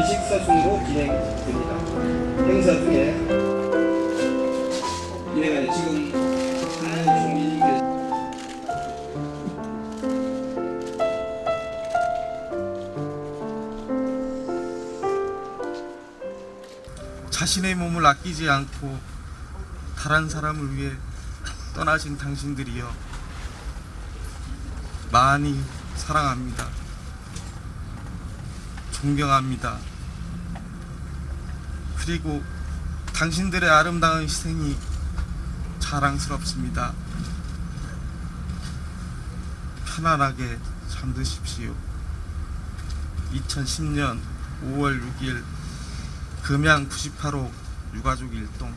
공식 서순으로 진행됩니다. 행사 중에 예 지금 한 총리님께서 자신의 몸을 아끼지 않고 다른 사람을 위해 떠나신 당신들이여 많이 사랑합니다. 존경합니다. 그리고 당신들의 아름다운 희생이 자랑스럽습니다. 편안하게 잠드십시오. 2010년 5월 6일 금양 98호 유가족 일동